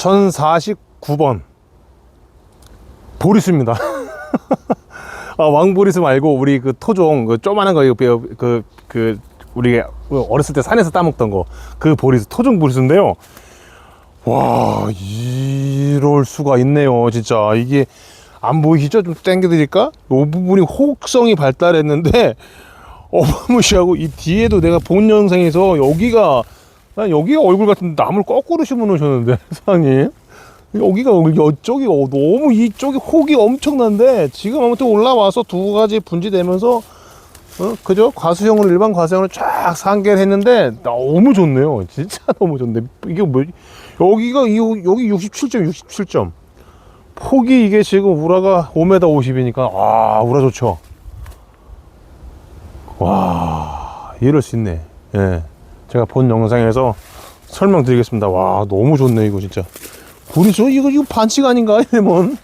1049번 보리수입니다. 아, 왕보리수 말고 우리 그 토종 그 조그만한 거 이거 그, 그, 그 우리 어렸을 때 산에서 따먹던 거 그 보리수 토종 보리수인데요. 와 이럴 수가 있네요 진짜 이게 안 보이시죠 좀 당겨드릴까 이 부분이 호흡성이 발달했는데 어마무시하고 이 뒤에도 내가 본 영상에서 여기가 난 여기가 얼굴 같은데 나무를 거꾸로 심어 놓으셨는데 사장님 여기가 이쪽이 어, 너무 이쪽이 혹이 엄청난데 지금 아무튼 올라와서 두 가지 분지되면서 어, 그죠? 과수형으로 일반 과수형으로 쫙 상계를 했는데 너무 좋네요. 진짜 너무 좋네. 이게 뭐 여기가 이 여기 67점 67점. 폭이 이게 지금 우라가 5m 50이니까 아 우라 좋죠. 와 이럴 수 있네. 예, 제가 본 영상에서 설명드리겠습니다. 와 너무 좋네 이거 진짜. 보리수 이거 이거 반칙 아닌가 레몬?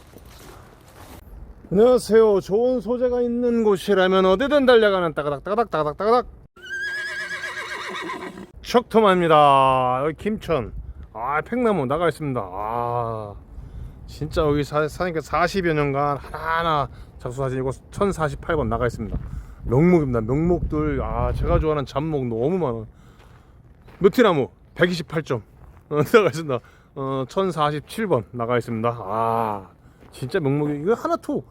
안녕하세요. 좋은 소재가 있는 곳이라면 어디든 달려가는 따가닥 따가닥 따가닥 따가닥 척토마입니다. 여기 김천. 아 팽나무 나가 있습니다. 아 진짜 여기 사, 사니까 40여 년간 하나하나 작수사진 이거 1048번 나가 있습니다. 명목입니다. 명목들 아 제가 좋아하는 잡목 너무 많아. 느티나무 128점. 어, 나가 있습니다. 어 1047번 나가 있습니다. 아 진짜 명목이 이거 하나 투.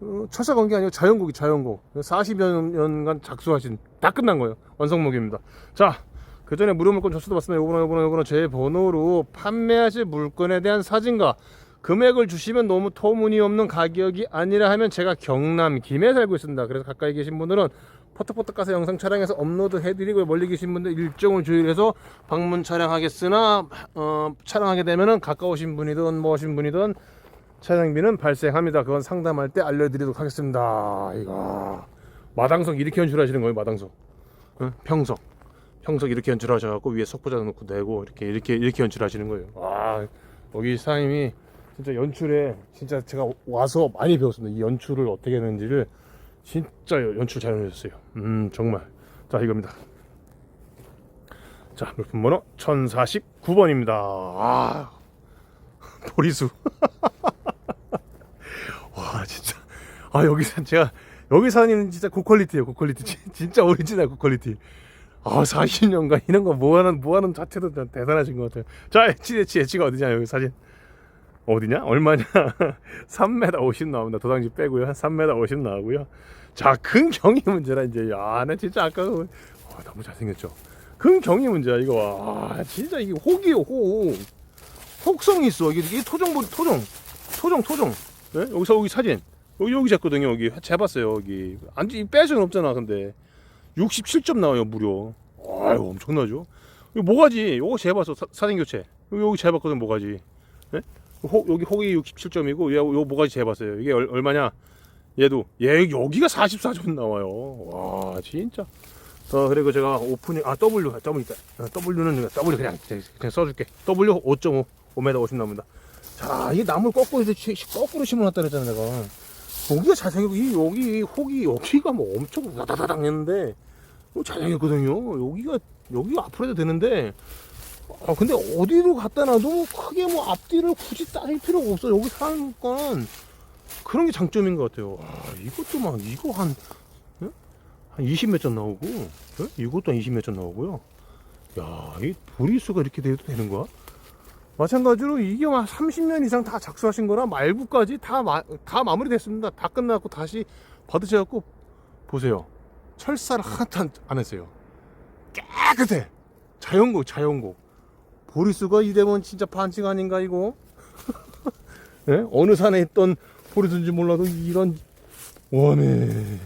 어, 철사 관계 아니고 자연곡이 자연곡 40여 년간 작수하신 다 끝난 거예요. 완성목입니다. 자 그 전에 무료 물건 접수도 받습니다. 요거는 요거는 요거는 제 번호로 판매하실 물건에 대한 사진과 금액을 주시면 너무 터무니없는 가격이 아니라 하면 제가 경남 김해 살고 있습니다. 그래서 가까이 계신 분들은 포토포토 가서 영상 촬영해서 업로드 해드리고 멀리 계신 분들 일정을 조율해서 방문 촬영하겠으나 어, 촬영하게 되면은 가까우신 분이든 뭐하신 분이든 촬영비는 발생합니다. 그건 상담할 때 알려드리도록 하겠습니다. 이거 마당석 이렇게 연출하시는 거예요. 마당석, 응? 평석, 평석 이렇게 연출하셔갖고 위에 석보자 놓고 내고 이렇게 이렇게 이렇게 연출하시는 거예요. 아 여기 사장님이 진짜 연출에 진짜 제가 와서 많이 배웠습니다. 이 연출을 어떻게 하는지를 진짜 연출 잘 해주셨어요. 음 정말 자 이겁니다. 자 물품 번호 1049번입니다. 아 보리수. 와 진짜 아 여기 산 제가 여기 사는 진짜 고퀄리티예요 고퀄리티 진- 진짜 오리지널 고퀄리티 아 40년간 이런 거 모아놓은 모아놓은 자체도 대- 대단하신 것 같아요 자 엣지 엣지 엣지가 어디냐 여기 사진 어디냐? 얼마냐? 3m 50 나옵니다. 도당지 빼고요. 3m 50 나오고요. 자 근경이 문제라 이제. 야 나 진짜 아까 그- 아, 너무 잘생겼죠? 근경이 문제야 이거. 와 진짜 이게 혹이요 혹. 혹성이 있어. 이게, 이게 토종 토종. 토종 토종. 네? 여기서 여기 사진. 여기 여기 잤거든요 여기. 재봤어요 여기. 안지 뺄 수는 없잖아 근데. 67점 나와요 무려 아유 엄청나죠? 여기 모가지? 요거 재봤어 사- 사진 교체. 여기 여기 재봤거든 모가지. 네? 혹 여기 혹이 67점이고 요, 요 모가지 재봤어요. 이게 얼, 얼마냐? 얘도 얘 여기가 44점 나와요. 와 진짜. 어 그리고 제가 오프닝 아 W W 있다. 어, W는 W 그냥 그냥 써줄게. W 5.5 5m 50 나옵니다. 자, 이게 나무를 거꾸로, 거꾸로 심어놨다 그랬잖아, 내가. 여기가 잘생기고, 이, 여기, 혹이, 여기가 뭐 엄청 다다다당 했는데, 어, 잘생겼거든요. 여기가, 여기가 앞으로 해도 되는데, 아, 근데 어디로 갖다 놔도 크게 뭐 앞뒤를 굳이 따질 필요가 없어. 여기 사는 건 그런 게 장점인 것 같아요. 아, 이것도 막, 이거 한, 예? 한 20몇 점 나오고, 예? 이것도 한 20몇 점 나오고요. 야, 이 보리수가 이렇게 돼도 되는 거야? 마찬가지로 이게 막 30년 이상 다 작수하신 거라 말부까지 다, 마, 다 마무리됐습니다. 다 끝났고 다시 받으셔갖고 보세요. 철사를 하나도 안- 안 했어요. 깨끗해. 자연곡, 자연곡. 보리수가 이래면 진짜 반칙 아닌가, 이거? 예? 어느 산에 있던 보리수인지 몰라도 이런, 원해.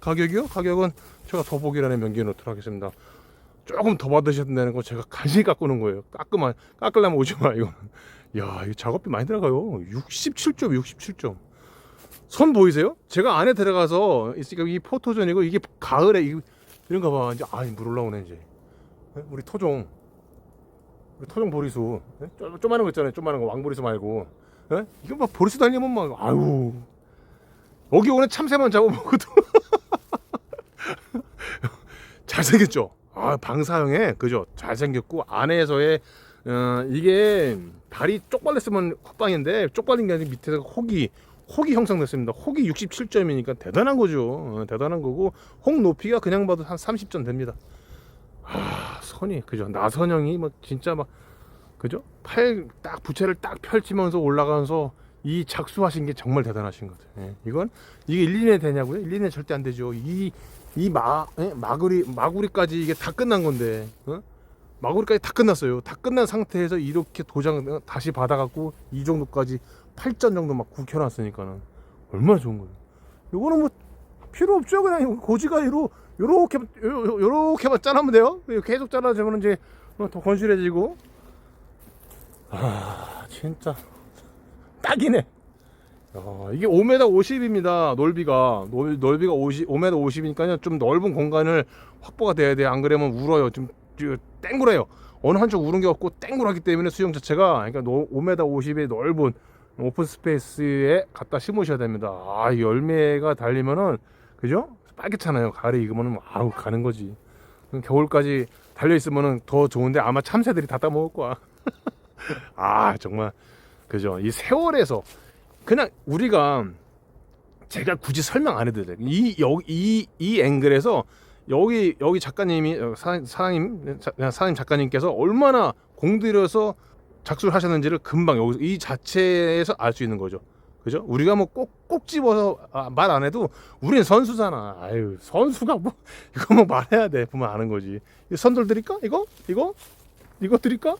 가격이요? 가격은 제가 더보기란에 명기해 놓도록 하겠습니다. 조금 더 받으셔야 된다는 거 제가 간신히 깎으는 거예요. 깎으면 깎으려면 오지 마 이거. 야, 이 작업비 많이 들어가요. 67점, 67점. 선 보이세요? 제가 안에 들어가서 이 포토존이고 이게 가을에 이, 이런 거 봐. 이제 아물 올라오네 이제. 예? 우리 토종. 토종 보리수. 예? 쪼, 조그마한 거 있잖아요. 조그마한 거 왕보리수 말고. 예? 이거 막 보리수 달리면 막 아유. 여기 오늘 참새만 잡아먹어도 잘생겼죠? 아, 방사형에 그죠? 잘생겼고 안에서의 어, 이게 다리 쪽발렸으면 헛방인데 쪽발린 게 아니라 밑에서 혹이 혹이 형성됐습니다. 혹이 67점이니까 대단한 거죠. 어, 대단한 거고 혹 높이가 그냥 봐도 한 30점 됩니다. 아 선이 그죠 나선형이 막 진짜 막 그죠 팔 딱 부채를 딱 펼치면서 올라가면서 이 작수하신 게 정말 대단하신 것 같아요. 예, 이건 이게 1, 2년 되냐고요? 1, 2년 절대 안 되죠. 이 이마 예? 마구리 마구리까지 이게 다 끝난 건데 어? 마구리까지 다 끝났어요. 다 끝난 상태에서 이렇게 도장 다시 받아갖고 이 정도까지 8전 정도 막 굽혀놨으니까는 얼마나 좋은 거예요. 이거는 뭐 필요 없죠. 그냥 고지가위로 요렇게 요렇게만 짜면 돼요. 계속 잘라주면 이제 어, 더 건실해지고. 아 진짜 딱이네. 야, 이게 5m 50입니다. 넓이가 넓, 넓이가 50, 5m 50이니까요. 좀 넓은 공간을 확보가 돼야 돼요. 안 그러면 울어요. 좀, 좀 땡그래요. 어느 한쪽 울은 게 없고 땡그랗기 때문에 수영 자체가 그러니까 5m 50의 넓은 오픈 스페이스에 갖다 심으셔야 됩니다. 아, 이 열매가 달리면은 그죠? 빨갛잖아요. 가을에 익으면은 아우 가는 거지. 겨울까지 달려 있으면은 더 좋은데 아마 참새들이 다 따먹을 거야. 아 정말 그죠? 이 세월에서 그냥 우리가 제가 굳이 설명 안 해도 돼. 이 여기 이, 이 앵글에서 여기 여기 작가님이 어, 사, 사장님 자- 사장님 작가님께서 얼마나 공들여서 작수를 하셨는지를 금방 여기서 이 자체에서 알 수 있는 거죠. 그죠? 우리가 뭐 꼭 꼭 집어서 아, 말안 해도 우리는 선수잖아. 아유 선수가 뭐 이거 뭐 말해야 돼 보면 아는 거지. 이 선돌 드릴까? 이거 이거 이거 드릴까?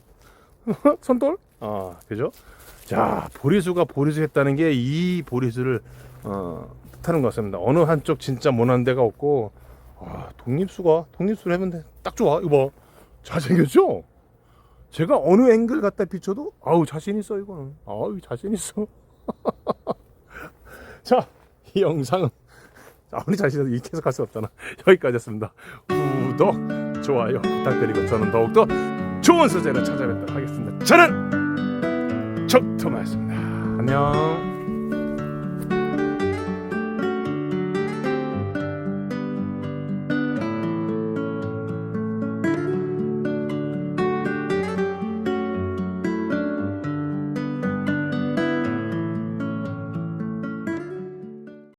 선돌? 아 그죠? 자 보리수가 보리수 했다는 게 이 보리수를 어, 뜻하는 것 같습니다. 어느 한쪽 진짜 못한 데가 없고 아, 독립수가 독립수를 해본데 딱 좋아. 이거 봐. 잘생겼죠? 제가 어느 앵글 갖다 비춰도 아우 자신 있어 이거는. 아우 자신 있어. 자, 이 영상은 아무리 자신 있어도 이렇게 해석할 수 없잖아. 여기까지였습니다. 구독, 좋아요 부탁드리고 저는 더욱더 좋은 소재로 찾아뵙도록 하겠습니다. 저는 척토마였습니다. 안녕.